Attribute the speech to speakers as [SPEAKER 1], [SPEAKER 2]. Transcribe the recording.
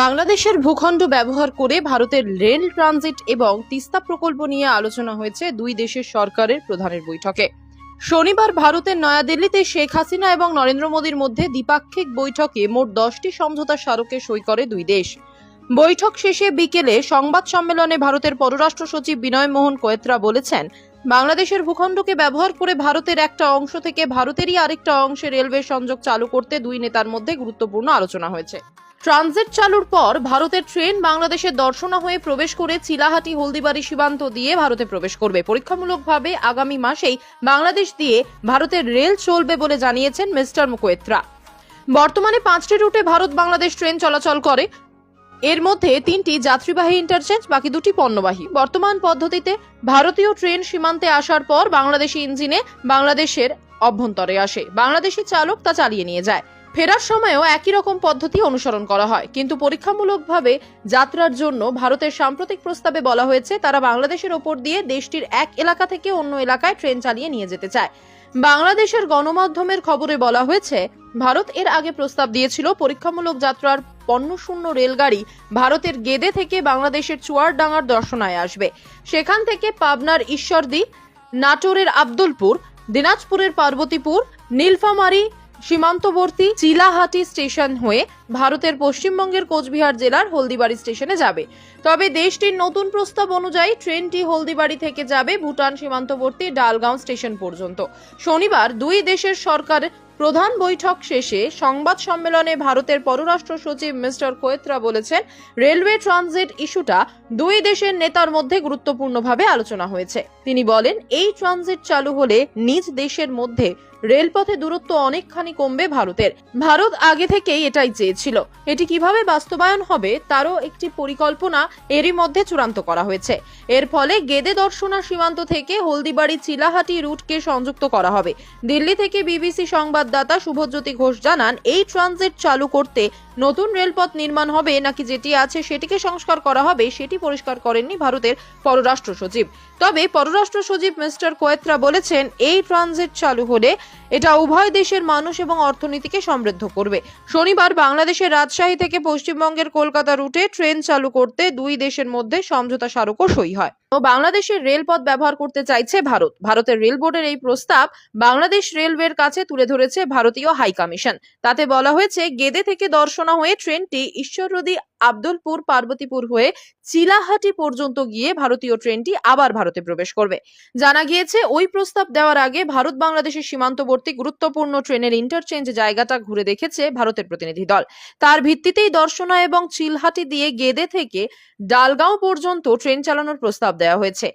[SPEAKER 1] বাংলাদেশের ভূখণ্ড ব্যবহার করে ভারতের রেল ট্রানজিট এবং তিস্তা প্রকল্প নিয়ে আলোচনা হয়েছে দুই দেশের সরকারের প্রধানের বৈঠকে। শনিবার ভারতের নয়াদিল্লিতে শেখ হাসিনা এবং নরেন্দ্র মোদীর মধ্যে দ্বিপাক্ষিক বৈঠকে মোট দশটি সমঝোতা স্মারকে সই করে দুই দেশ। বৈঠক শেষে বিকেলে সংবাদ সম্মেলনে ভারতের পররাষ্ট্র সচিব বিনয় মোহন কোয়েত্রা বলেছেন, বাংলাদেশের ভূখণ্ডকে ব্যবহার করে ভারতের একটা অংশ থেকে ভারতেরই আরেকটা অংশে রেলওয়ে সংযোগ চালু করতে দুই নেতার মধ্যে গুরুত্বপূর্ণ আলোচনা হয়েছে। ট্রানজিট চালুর পর ভারতের ট্রেন বাংলাদেশের দর্শনা হয়ে প্রবেশ করে চিলাহাটি, হলদিবাড়ি সীমান্ত দিয়ে ভারতে প্রবেশ করবে। পরীক্ষামূলকভাবে আগামী মাসেই বাংলাদেশ দিয়ে ভারতের রেল চলবে বলে জানিয়েছেন মিস্টার মুকোয়েত্রা। বর্তমানে পাঁচটি রুটে ভারত বাংলাদেশ ট্রেন চলাচল করে। এর মধ্যে তিনটি যাত্রীবাহী ইন্টারচেঞ্জ, বাকি দুটি পণ্যবাহী। বর্তমান পদ্ধতিতে ভারতীয় ট্রেন সীমান্তে আসার পর বাংলাদেশি ইঞ্জিনে বাংলাদেশের অভ্যন্তরে আসে। বাংলাদেশি চালক তা চালিয়ে নিয়ে যায়। ফেরার সময়ও একই রকম পদ্ধতি অনুসরণ করা হয়। কিন্তু পরীক্ষামূলকভাবে যাত্রার জন্য ভারতের সাম্প্রতিক প্রস্তাবে বলা হয়েছে, তারা বাংলাদেশের ওপর দিয়ে দেশটির এক এলাকা থেকে অন্য এলাকায় ট্রেন চালিয়ে নিয়ে যেতে চায়। বাংলাদেশের গণমাধ্যমের খবরে বলা হয়েছে, ভারত এর আগে প্রস্তাব দিয়েছিল, পরীক্ষামূলক যাত্রার পণ্যশূন্য রেলগাড়ি ভারতের গেদে থেকে বাংলাদেশের চুয়ারডাঙ্গার দর্শনায় আসবে। সেখান থেকে পাবনার ঈশ্বরদী, নাটোরের আব্দুলপুর, দিনাজপুরের পার্বতীপুর, নীলফামারী সীমান্তবর্তী চিলাহাটি স্টেশন হয়ে ভারতের পশ্চিমবঙ্গের কোচবিহার জেলার হলদিবাড়ি স্টেশনে যাবে। তবে দেশটির নতুন প্রস্তাব অনুযায়ী ট্রেনটি হলদিবাড়ি থেকে যাবে ভুটান সীমান্তবর্তী ডালগাঁও স্টেশন পর্যন্ত। শনিবার দুই দেশের সরকার প্রধান বৈঠক শেষে সংবাদ সম্মেলনে ভারতের পররাষ্ট্র সচিব মিস্টার কোয়েত্রা বলেছেন, রেলওয়ে ট্রানজিট ইস্যুটা দুই দেশের নেতার মধ্যে গুরুত্বপূর্ণভাবে আলোচনা হয়েছে। তিনি বলেন, এই ট্রানজিট চালু হলে নিজ দেশের মধ্যে রেলপথে দূরত্ব অনেকখানি কমবে ভারতের। ভারত আগে থেকেই এটাই চেয়েছিল। এটি কীভাবে বাস্তবায়ন হবে তারও একটি পরিকল্পনা এরই মধ্যে চূড়ান্ত করা হয়েছে। এর ফলে গেদে দর্শনা সীমান্ত থেকে হলদিবাড়ি চিলাহাটি রুটকে সংযুক্ত করা হবে। দিল্লি থেকে বিবিসি সংবাদদাতা শুভজ্যোতি ঘোষ জানান, এই ট্রানজিট চালু করতে নতুন রেলপথ নির্মাণ হবে নাকি যেটি আছে সেটিকে সংস্কার করা হবে সেটি পরিষ্কার করেননি ভারতের পররাষ্ট্র সচিব। তবে পররাষ্ট্র সচিব মিস্টার কোয়েত্রা বলেছেন, এই ট্রানজিট চালু হলে এটা উভয় দেশের মানুষ এবং অর্থনীতিকে সমৃদ্ধ করবে। শনিবার বাংলাদেশের রাজশাহী থেকে পশ্চিমবঙ্গের কলকাতা রুটে ট্রেন চালু করতে দুই দেশের মধ্যে সমঝোতা স্মারকও সই হয়। ও বাংলাদেশের রেলপথ ব্যবহার করতে চাইছে ভারত। ভারতের রেল বোর্ডের এই প্রস্তাব বাংলাদেশ রেলওয়ের কাছে তুলে ধরেছে ভারতীয় হাই কমিশন। তাতে বলা হয়েছে, গেদে থেকে দর্শনা হয়ে ট্রেনটি ঈশ্বরদী আব্দুলপুর পার্বতীপুর হয়ে চিলাহাটি পর্যন্ত গিয়ে ভারতীয় ট্রেনটি আবার ভারতে প্রবেশ করবে। জানা গিয়েছে, ওই প্রস্তাব দেওয়ার আগে ভারত বাংলাদেশের সীমান্তবর্তী গুরুত্বপূর্ণ ট্রেনের ইন্টারচেঞ্জ জায়গাটা ঘুরে দেখেছে ভারতের প্রতিনিধি দল। তার ভিত্তিতেই দর্শনা এবং চিলহাটি দিয়ে গেদে থেকে ডালগাঁও পর্যন্ত ট্রেন চালানোর প্রস্তাব দেওয়া হয়েছে।